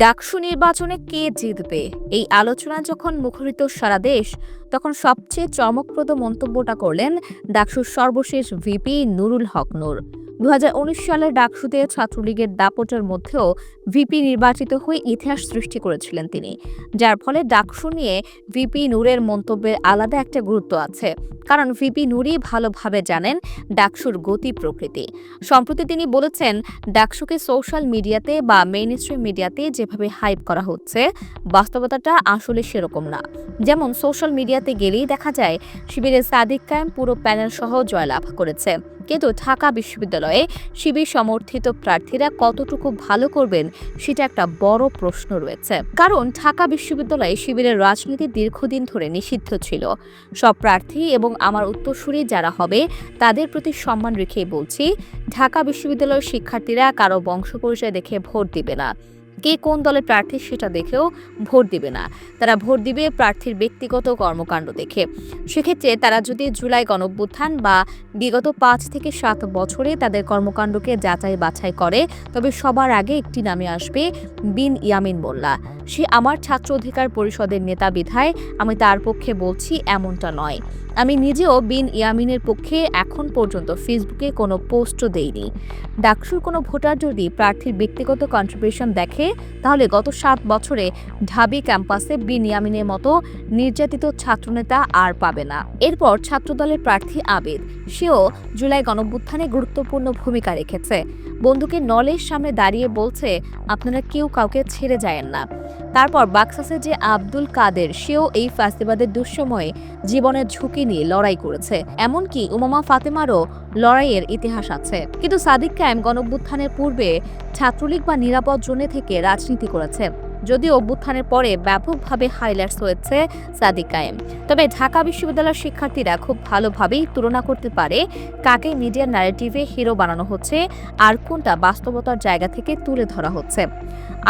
ডাকসু নির্বাচনে কে জিতবে? এই আলোচনা যখন মুখরিত সারা দেশ, তখন সবচেয়ে চমকপ্রদ মন্তব্যটা করলেন ডাকসুর সর্বশেষ ভিপি নুরুল হক নূর। দু সালের ডাকসুতে ছাত্রলীগের দাপটের মধ্যেও ভিপি নির্বাচিত হয়ে ইতিহাস সৃষ্টি করেছিলেন তিনি। যার ফলে ডাকসু নিয়ে ভিপি নূরের মন্তব্যের আলাদা একটা গুরুত্ব আছে। কারণ ভিপি নুরই ভালোভাবে জানেন ডাকসুর গতি প্রকৃতি। সম্প্রতি তিনি বলেছেন, ডাকসুকে সোশ্যাল মিডিয়াতে বা মেইন স্ট্রিম মিডিয়াতে যেভাবে হাইপ করা হচ্ছে, বাস্তবতাটা আসলে সেরকম না। যেমন সোশ্যাল মিডিয়াতে গেলেই দেখা যায়, শিবিরের সাদিক কায়েম পুরো প্যানেল সহ জয়লাভ করেছে। কিন্তু ঢাকা বিশ্ববিদ্যালয়ে শিবির সমর্থিত প্রার্থীরা কতটুকু ভালো করবেন সেটা একটা বড় প্রশ্ন রয়েছে। কারণ ঢাকা বিশ্ববিদ্যালয়ে শিবিরের রাজনীতি দীর্ঘদিন ধরে নিষিদ্ধ ছিল। সব প্রার্থী এবং আমার উত্তরসূরি যারা হবে, তাদের প্রতি সম্মান রেখেই বলছি, ঢাকা বিশ্ববিদ্যালয়ের শিক্ষার্থীরা কারও বংশ পরিচয় দেখে ভোট দিবে না। কে কোন দলের প্রার্থী সেটা দেখেও ভোট দিবে না। তারা ভোট দিবে প্রার্থীর ব্যক্তিগত কর্মকাণ্ড দেখে। সেক্ষেত্রে তারা যদি জুলাই গণঅভ্যুত্থান বা বিগত পাঁচ থেকে সাত বছরে তাদের কর্মকাণ্ডকে যাচাই বাছাই করে, তবে সবার আগে একটি নামে আসবে বিন ইয়ামিন মোল্লা। সে আমার ছাত্র অধিকার পরিষদের নেতা বিধায়, আমি তার পক্ষে বলছি এমনটা নয়। আমি নিজেও বিন ইয়ামিনের পক্ষে এখন পর্যন্ত ফেসবুকে কোনো পোস্টও দেইনি। ডাকসুর কোনো ভোটার যদি প্রার্থীর ব্যক্তিগত কন্ট্রিবিউশন দেখে তাহলে গত সাত বছরে ঢাবি ক্যাম্পাসে বিনিয়ামিনের মতো নির্যাতিত ছাত্রনেতা আর পাবে না। এরপর ছাত্রদলের প্রার্থী আবেদ। সেও জুলাই গণভ্যুত্থানে গুরুত্বপূর্ণ ভূমিকা রেখেছে। বন্ধুকে নলের সামনে দাঁড়িয়ে বলছে, আপনারা কেউ কাউকে ছেড়ে যায়েন না। তারপর বাক্সাসে যে আব্দুল কাদের, সেও এই ফাঁসিবাদের দুঃসময়ে জীবনের ঝুঁকি নিয়ে লড়াই করেছে। এমনকি উমামা ফাতেমারও লড়াইয়ের ইতিহাস আছে। কিন্তু সাদিক কায়েম গণভ্যুত্থানের পূর্বে ছাত্রলীগ বা নিরাপদ জোনে থেকে রাজনীতি করেছে। যদিও অভ্যুত্থানের পরে ব্যাপকভাবে হাইলাইটস হয়েছে সাদিক কায়েম তবে ঢাকা বিশ্ববিদ্যালয়ের শিক্ষার্থীরা খুব ভালোভাবেই তুলনা করতে পারে কাকে মিডিয়ার ন্যারেটিভে হিরো বানানো হচ্ছে আর কোনটা বাস্তবতার জায়গা থেকে তুলে ধরা হচ্ছে।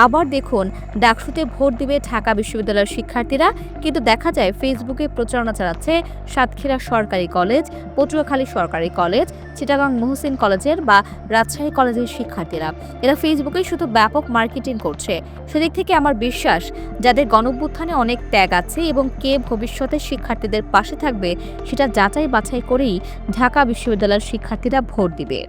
আবার দেখুন, ডাকসুতে ভোট দিবে ঢাকা বিশ্ববিদ্যালয়ের শিক্ষার্থীরা, কিন্তু দেখা যায় ফেসবুকে প্রচারণা চালাচ্ছে সাতক্ষীরা সরকারি কলেজ, পটুয়াখালী সরকারি কলেজ, চিটাগাং মহসিন কলেজের বা রাজশাহী কলেজের শিক্ষার্থীরা। এরা ফেসবুকে শুধু ব্যাপক মার্কেটিং করছে। সেদিক থেকে আমার বিশ্বাস, যাদের গণভ্যুত্থানে অনেক ত্যাগ আছে এবং কে ভবিষ্যতে শিক্ষার্থীদের পাশে থাকবে, সেটা যাচাই বাছাই করেই ঢাকা বিশ্ববিদ্যালয়ের শিক্ষার্থীরা ভোট দিবে।